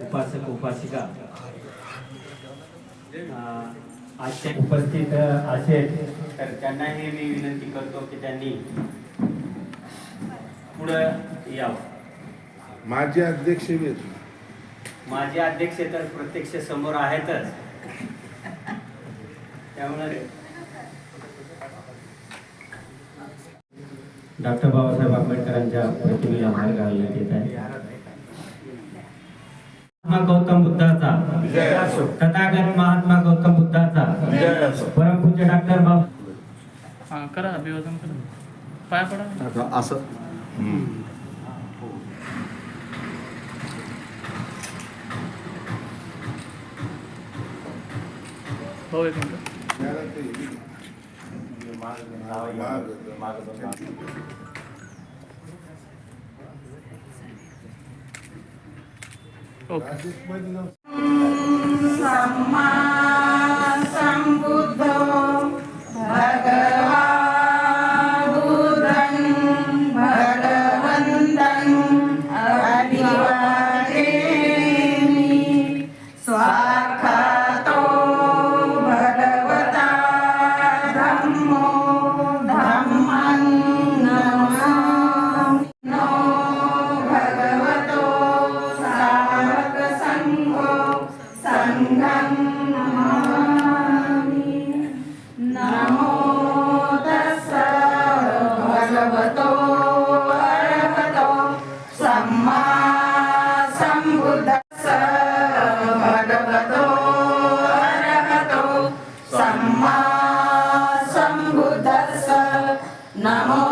उपासक उपासिका. आजचे उपस्थित असेल तर त्यांनाही मी विनंती करतो की त्यांनी पुढं यावं. माझे अध्यक्ष माझे अध्यक्ष तर प्रत्यक्ष समोर आहेतच. त्यामुळे डॉक्टर बाबासाहेब आंबेडकरांच्या प्रतिमेला हार घालण्यात येत आहे. महात्मा गौतम बुद्धाचा तथागत महात्मा गौतम बुद्धाचा परमपूज्य डॉक्टर बाबा हां करा अभिवादन करा. पाय पडा. असं. हो एक minute. Okay. नमो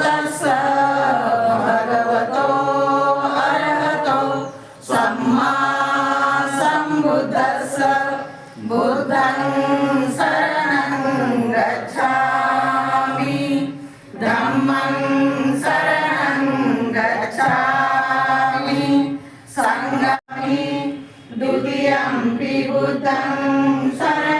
तस्स भगवतो अरहतो सम्मा सम्बुद्धस्स बुद्धं शरणं गच्छामि धम्मं शरणं गच्छामि सङ्गमि द्वितीयम्पि बुद्धं शरणं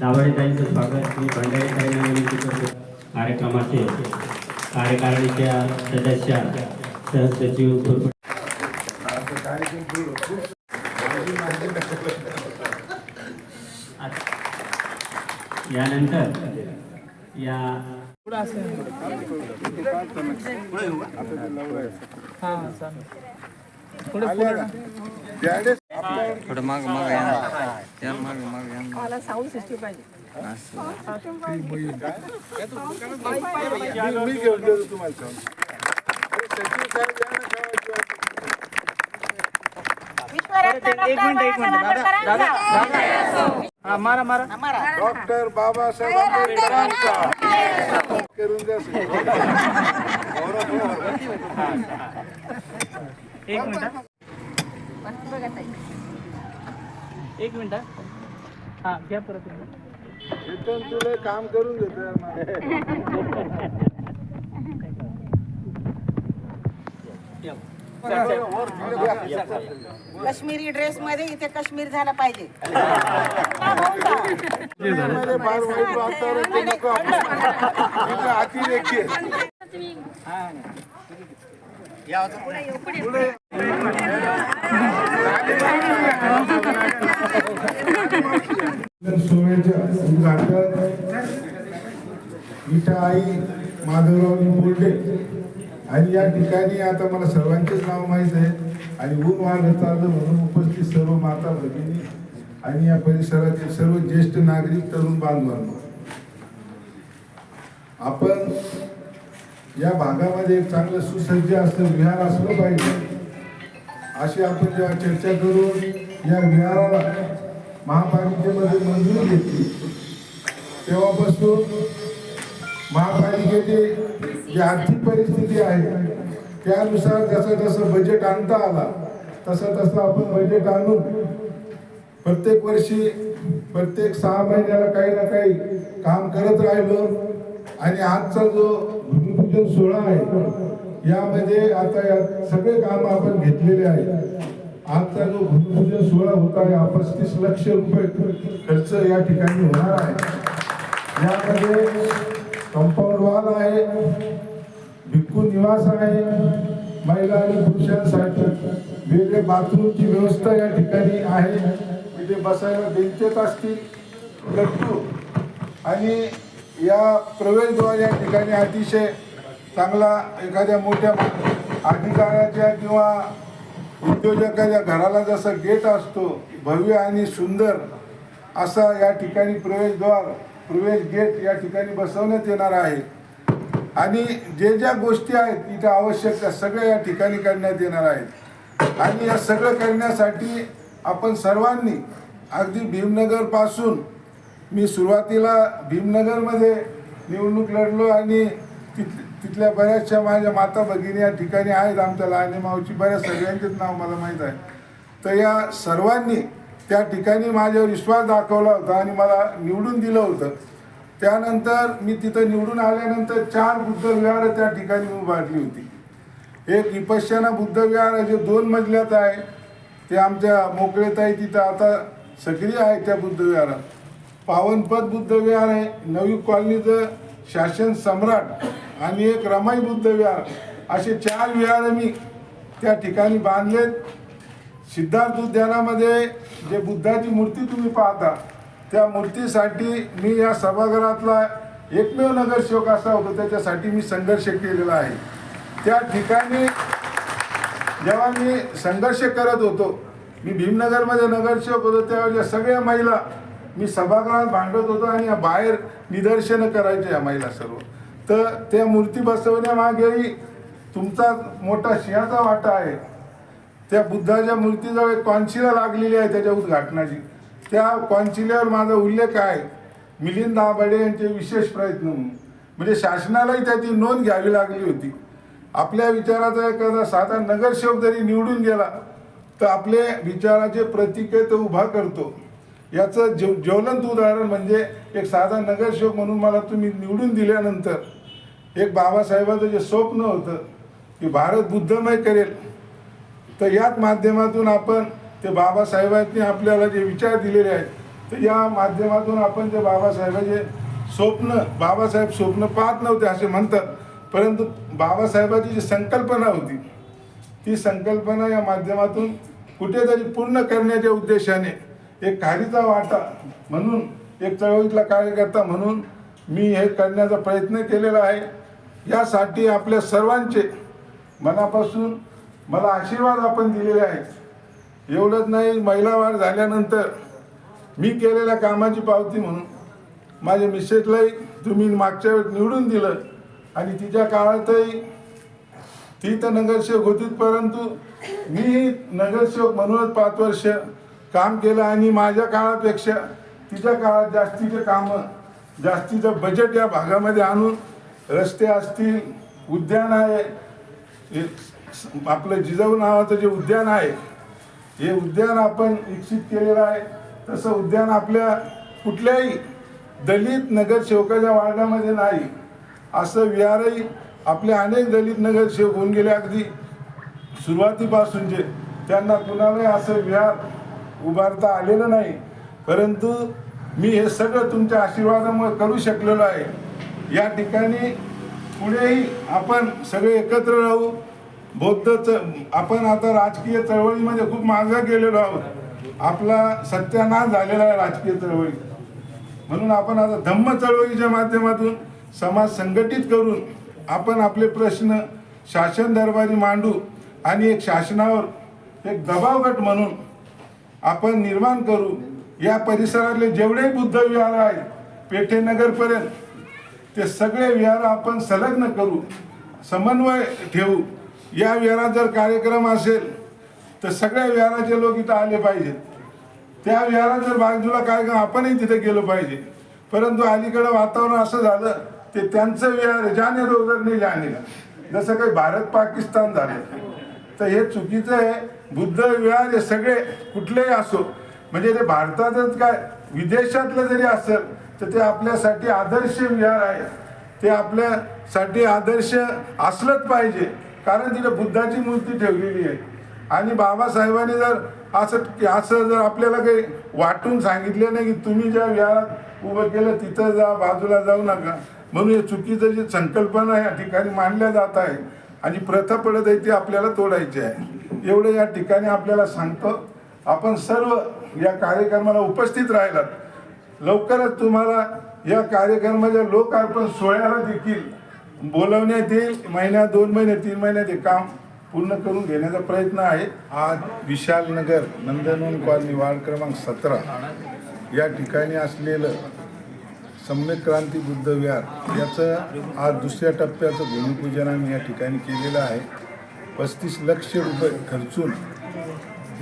दाभाडेताईंचं स्वागत. मी भंडारीताईंना विनंती करतो. कार्यक्रमाचे कार्यकारिणीच्या सदस्या सहसचिव यानंतर या थोडं माग माग या ना या माग माग या ना मी मी घेऊन देतो तुम्हाला सांग सचिव साहेब या ना गावाची वाट. एक मिनिट एक मिनिट. दादा दादा दादा. हां मारा मारा. डॉक्टर बाबासाहेब आंबेडकरांचा करून द्या एक मिनिट एक मिनिट हां. घ्या परत. इथून तुला काम करून मला. काश्मीरी ड्रेस मध्ये इथे काश्मीर झाला पाहिजे. मध्ये आई माधवराव बोलडे. आणि या ठिकाणी आता मला सर्वांचेच नाव माहीत आहे. आणि ऊन वाढत आलं म्हणून उपस्थित सर्व माता भगिनी आणि या परिसरातील सर्व ज्येष्ठ नागरिक तरुण बांधवांना आपण या भागामध्ये एक चांगलं सुसज्ज असं विहार असलं पाहिजे. अशी आपण जेव्हा चर्चा करून या विहाराला महापालिकेमध्ये मंजुरी घेतली. तेव्हापासून महापालिकेची जी आर्थिक परिस्थिती आहे त्यानुसार जसं जसं बजेट आणता आला तसं तसं आपण बजेट आणून प्रत्येक वर्षी प्रत्येक सहा महिन्याला काही ना काही काम करत राहिलो आणि आजचा जो भूमिपूजन सोहळा आहे यामध्ये आता या सगळे काम आपण घेतलेले आहेत. आजचा जो भूमिपूजन सोहळा होता हा पस्तीस लक्ष रुपये खर्च या ठिकाणी होणार आहे. यामध्ये कंपाऊंड वॉल आहे भिक्खू निवास आहे महिला आणि पुरुषांसाठी वेगळे बाथरूमची व्यवस्था या ठिकाणी आहे. तिथे बसायला बेंचेस असतील गट्टू आणि या प्रवेशद्वार या ठिकाणी अतिशय चांगला एखाद्या मोठ्या अधिकाऱ्याच्या किंवा उद्योजकाच्या घराला जसा गेट असतो भव्य आणि सुंदर असा या ठिकाणी प्रवेशद्वार प्रवेश गेट या ठिकाणी बसवण्यात येणार आहे. आणि जे ज्या गोष्टी आहेत इथं आवश्यक त्या सगळ्या या ठिकाणी करण्यात येणार आहेत. आणि या सगळं करण्यासाठी आपण सर्वांनी अगदी भीमनगरपासून मी सुरुवातीला भीमनगरमध्ये निवडणूक लढलो आणि तिथ तिथल्या बऱ्याचशा माझ्या माता भगिनी या ठिकाणी आहेत आमच्या लहाने मावची बऱ्याच सगळ्यांचेच नाव मला माहीत आहे. तर या सर्वांनी त्या ठिकाणी माझ्यावर विश्वास दाखवला होता आणि मला निवडून दिलं होतं. त्यानंतर मी तिथं निवडून आल्यानंतर चार बुद्ध विहार त्या ठिकाणी उभारली होती. एक विपश्यना बुद्ध विहार आहे जे दोन मजल्यात आहे. ते आमच्या मोकळेताई तिथं आता सक्रिय आहे त्या बुद्ध विहारात. पावनपद बुद्ध विहार आहे नवी कॉलनीचं शासन सम्राट आणि एक रमाई बुद्ध विहार. असे चार विहार मी त्या ठिकाणी बांधलेत. सिद्धार्थ उद्यानामध्ये जे बुद्धाची मूर्ती तुम्ही पाहता त्या मूर्तीसाठी मी या सभागृहातला एकमेव नगरसेवक असा होतो. त्याच्यासाठी मी संघर्ष केलेला आहे. त्या ठिकाणी जेव्हा मी संघर्ष करत होतो मी भीमनगरमध्ये नगरसेवक होतो त्यावेळेला सगळ्या महिला मी सभागृहात भांडत होतो आणि या बाहेर निदर्शनं करायचे या महिला सर्व. तर त्या मूर्ती बसवण्यामागेही तुमचा मोठा सिंहाचा वाटा आहे. त्या बुद्धाच्या मूर्तीजवळ एक कॉन्शिला लागलेली आहे त्याच्या उद्घाटनाची. त्या कॉन्शिल्यावर माझा उल्लेख आहे. मिलिंद दाभाडे यांचे विशेष प्रयत्न म्हणून. म्हणजे शासनालाही त्याची नोंद घ्यावी लागली होती. आपल्या विचाराचा एखादा साधा नगरसेवक जरी निवडून गेला तर आपले विचाराचे प्रतीक तो उभा करतो. याचं जेव ज्वलंत उदाहरण म्हणजे एक साधा नगरसेवक म्हणून मला तुम्ही निवडून दिल्यानंतर एक बाबासाहेबाचं जे स्वप्न होतं की भारत बुद्धमय करेल तर याच माध्यमातून आपण ते बाबासाहेबांनी आपल्याला जे विचार दिलेले आहेत तर या माध्यमातून आपण ते बाबासाहेबाचे स्वप्न बाबासाहेब स्वप्न पाहत नव्हते असे म्हणतात परंतु बाबासाहेबाची जी संकल्पना होती ती संकल्पना या माध्यमातून कुठेतरी पूर्ण करण्याच्या उद्देशाने एक खारीचा वाटा म्हणून एक चळवळीतला कार्यकर्ता म्हणून मी हे करण्याचा प्रयत्न केलेला आहे. यासाठी आपल्या सर्वांचे मनापासून मला आशीर्वाद आपण दिलेले आहेत. एवढंच नाही महिला वाढ झाल्यानंतर मी केलेल्या कामाची पावती म्हणून माझ्या मिसेसलाही तुम्ही मागच्या वेळेस निवडून दिलं आणि तिच्या काळातही ती तर नगरसेवक होतीच परंतु मी नगरसेवक म्हणूनच पाच वर्ष काम केलं आणि माझ्या काळापेक्षा तिच्या काळात जास्तीचे कामं जास्तीचं बजेट या भागामध्ये आणून रस्ते असतील उद्यान आहे. हे आपलं जिजाऊ नावाचं जे उद्यान आहे हे उद्यान आपण विकसित केलेलं आहे. तसं उद्यान आपल्या कुठल्याही दलित नगरसेवकाच्या वार्डामध्ये नाही. असं विहारही आपले अनेक दलित नगरसेवक होऊन गेले अगदी सुरुवातीपासूनचे. त्यांना कुणालाही असं विहार उभारता आलेलं नाही. परंतु मी हे सगळं तुमच्या आशीर्वादामुळे करू शकलेलो आहे. या ठिकाणी पुढेही आपण सगळे एकत्र राहू. बौद्ध च आपण आता राजकीय चळवळीमध्ये खूप मागं गेलेलो आहोत. आपला सत्यानाश झालेला आहे राजकीय चळवळी. म्हणून आपण आता धम्म चळवळीच्या माध्यमातून समाज संघटित करून आपण आपले प्रश्न शासन दरबारी मांडू आणि एक शासनावर एक दबावगट म्हणून आपण निर्माण करू. या परिसरातले जेवढे बुद्ध विहार आहेत पेठे नगरपर्यंत ते सगळे विहार आपण संलग्न करू समन्वय ठेवू. या विहारात जर कार्यक्रम असेल तर सगळ्या विहाराचे लोक इथं आले पाहिजेत. त्या विहारात जर बाजूला कार्यक्रम आपणही तिथे गेलो पाहिजे. परंतु अलीकडं वातावरण असं झालं ते त्यांचं विहार जाने दो नाही जाने जसं काही भारत पाकिस्तान झालं. तर हे चुकीचं आहे. बुद्ध विहार हे सगळे कुठलेही असो म्हणजे ते भारतातच काय विदेशातलं जरी असेल तर ते आपल्यासाठी आदर्श विहार आहे. ते आपल्यासाठी आदर्श असलंच पाहिजे. कारण तिथे बुद्धाची मूर्ती ठेवलेली आहे. आणि बाबासाहेबांनी जर असं असं जर आपल्याला काही वाटून सांगितलं नाही की तुम्ही ज्या विहारात उभं केलं तिथं जा बाजूला जाऊ नका. म्हणून हे चुकीचं जी संकल्पना या ठिकाणी मांडल्या जात आहे आणि प्रथा पडत आहे ती आपल्याला तोडायची आहे. एवढं या ठिकाणी आपल्याला सांगतो. आपण सर्व या कार्यक्रमाला उपस्थित राहिलात. लवकरच तुम्हाला या कार्यक्रमाच्या लोकार्पण सोहळ्याला देखील बोलवण्यात येईल. महिन्यात दोन महिने तीन महिन्यात हे काम पूर्ण करून घेण्याचा प्रयत्न आहे. आज विशालनगर नंदनवन कॉलनी वार्ड क्रमांक सतरा. या ठिकाणी असलेलं सम्यक क्रांती बुद्ध विहार याचं आज दुसऱ्या टप्प्याचं भूमिपूजन आम्ही या ठिकाणी केलेलं आहे. पस्तीस लक्ष रुपये खर्चून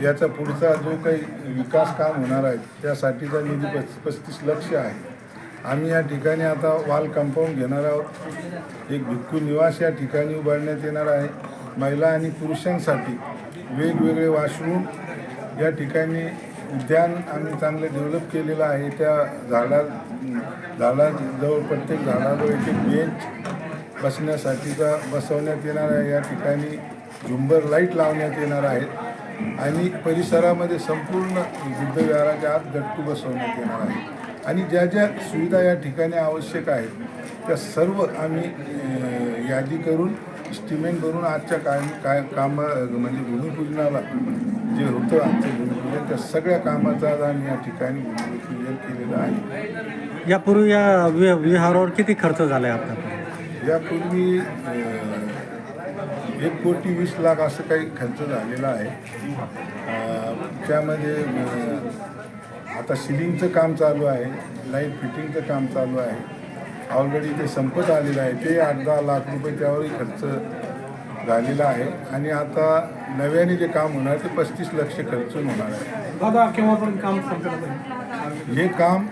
याचा पुढचा जो काही विकास काम होणार आहे त्यासाठीचा निधी पस् पस्तीस लक्ष आहे. आम्ही या ठिकाणी आता वाल कंपाऊंड घेणार आहोत. एक भिक्खू निवास या ठिकाणी उभारण्यात येणार आहे. महिला आणि पुरुषांसाठी वेगवेगळे वॉशरूम या ठिकाणी उद्यान आम्ही चांगलं डेव्हलप केलेलं आहे. त्या झाडा झाडाजवळ प्रत्येक झाडाजवळ एक एक बेंच बसण्यासाठीचा बसवण्यात येणार आहे. या ठिकाणी झुंबर लाइट लावण्यात येणार आहेत आणि परिसरामध्ये संपूर्ण बुद्धविहाराच्या आत गट्टू बसवण्यात येणार आहे. आणि ज्या ज्या सुविधा या ठिकाणी आवश्यक आहेत त्या सर्व आम्ही यादी करून इस्टिमेट करून आजच्या काय काय काम म्हणजे भूमिपूजनाला जे होतं आजचं भूमिपूजन त्या सगळ्या कामाचं आज आम्ही या ठिकाणी भूमिपूजन केलेलं आहे. यापूर्वी या वि विहारावर किती खर्च झाला आहे आपला यापूर्वी एक कोटी वीस लाख असं काही खर्च झालेला आहे. त्यामध्ये आता सिलिंगचं काम चालू आहे लाइट फिटिंगचं काम चालू आहे. ऑलरेडी ते संपत आलेलं आहे. ते आठ दहा लाख रुपये त्यावरही खर्च झालेला आहे. आणि आता नव्याने जे काम होणार ते पस्तीस लक्ष खर्चून होणार आहे. दादा केव्हापर्यंत काम संपलं हे काम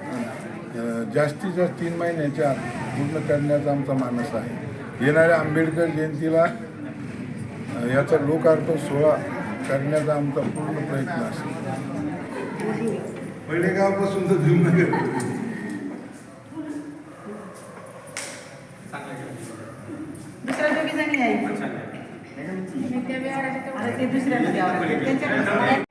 जास्तीत जास्त तीन महिन्याच्या पूर्ण करण्याचा आमचा मानस आहे. येणाऱ्या आंबेडकर जयंतीला याचा लोकार्पण सोहळा करण्याचा आमचा पूर्ण प्रयत्न असेल. पहिले गावापासून तर भीमनगर दुसऱ्या दोघी जणी यायचं आता ते दुसऱ्या मध्ये आवडते. त्यांच्याकडे-